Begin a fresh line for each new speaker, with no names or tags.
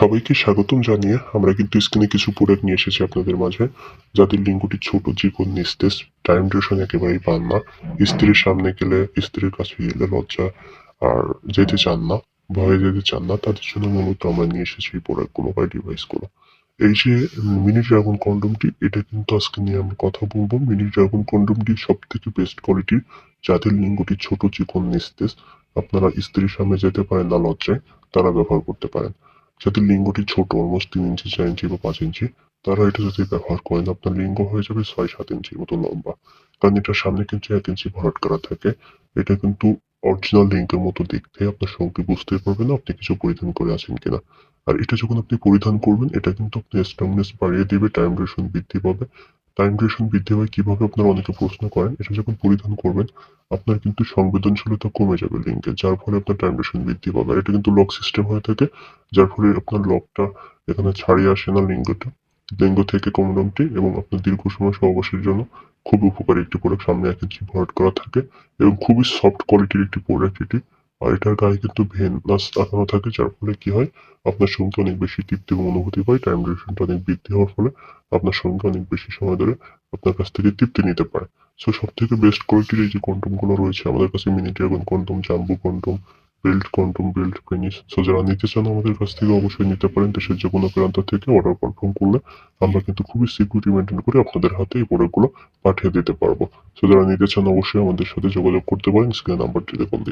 সবাইকে স্বাগতম জানিয়ে আমরা কিন্তু স্ক্রিনে কিছু প্রোডাক্ট নিয়ে এসেছি আপনাদের মাঝে। যাদের লিঙ্গটি ছোট, চিকন, নিস্তেজ টাইম ডিউরেশন একেবারেই পান না। স্ত্রীর সামনে গেলে স্ত্রীর কাছে গেলে লজ্জা। আর যেতে চান না, ভয়ে যেতে চান না, তাদের জন্য মূলত আমরা নিয়ে এসেছি এই প্রোডাক্টগুলো বা ডিভাইসগুলো এই যে মিনি ড্রাগন কন্ডমটি এটা কিন্তু আজকে নিয়ে আমরা কথা বলব। মিনি ড্রাগন কন্ডমটি সব থেকে বেস্ট কোয়ালিটির যাদের লিঙ্গটি ছোট, চিকন, নিস্তেজ, আপনারা স্ত্রীর সামনে যেতে পারেন না লজ্জায়, তারা ব্যবহার করতে পারেন। যাদের লিঙ্গটি ছোট, অলমোস্ট তিন ইঞ্চি, চার ইঞ্চি বা পাঁচ ইঞ্চি, তারা এটা যদি ব্যবহার করেন, আপনার লিঙ্গ হয়ে যাবে ছয়, সাত ইঞ্চির মতো লম্বা। কারণ এটার সামনে কিন্তু এক ইঞ্চি ভরাট করা থাকে। এটা কিন্তু অরিজিনাল লিঙ্কের মতো দেখতে, আপনার সঙ্গে বুঝতে পারবেন না আপনি কিছু পরিধান করে আছেন কিনা। আর এটা যখন আপনি পরিধান করবেন, এটা কিন্তু আপনি স্ট্রংনেস বাড়িয়ে দেবে টাইম ডিউরেশন বৃদ্ধি পাবে। টাইম ডিউরেশন বৃদ্ধি হয় কীভাবে আপনারা অনেকে প্রশ্ন করেন, এটা যখন পরিধান করবেন, আপনার কিন্তু সংবেদনশীলতা কমে যাবে লিঙ্কে যার ফলে আপনার টাইম ডিউরেশন বৃদ্ধি পাবে। এটা কিন্তু লক সিস্টেম হয়ে থাকে, যার ফলে আপনার লকটা এখানে ছাড়িয়ে আসে না লিঙ্গটা লিঙ্গ থেকে কন্ডমটি এবং আপনার দীর্ঘ সময় সহবাসের জন্য খুব উপকারী একটি প্রোডাক্ট সামনে এক ইঞ্চি ভরাট করা থাকে এবং খুবই সফট কোয়ালিটির একটি প্রোডাক্ট এটি। আর এটার গায়ে কিন্তু ভেনাস লাগানো থাকে, যার ফলে কি হয়? আপনার সঙ্গে অনেক বেশি তৃপ্তি এবং অনুভূতি পায় টাইম ডিউরেশনটা অনেক বৃদ্ধি হওয়ার ফলে আপনার সঙ্গে অনেক বেশি সময় ধরে আপনার কাছ থেকে তৃপ্তি নিতে পারে। সো সব থেকে বেস্ট কোয়ালিটির এই যে কন্ডমগুলো রয়েছে, আমাদের কাছে mini dragon condom jumbo condom belt condom belt penis so যারা নিতে চান আমাদের কাছ থেকে অবশ্যই নিতে পারেন দেশের যে কোনো প্রান্ত থেকে অর্ডার কনফার্ম করলে আমরা কিন্তু খুবই সিকিউরিটি মেনটেন করে আপনাদের হাতে এই প্রোডাক্টগুলো পাঠিয়ে দিতে পারব। সো যারা নিতে চান অবশ্যই আমাদের সাথে যোগাযোগ করতে পারেন স্ক্রিন নাম্বারটিতে কল দিয়ে।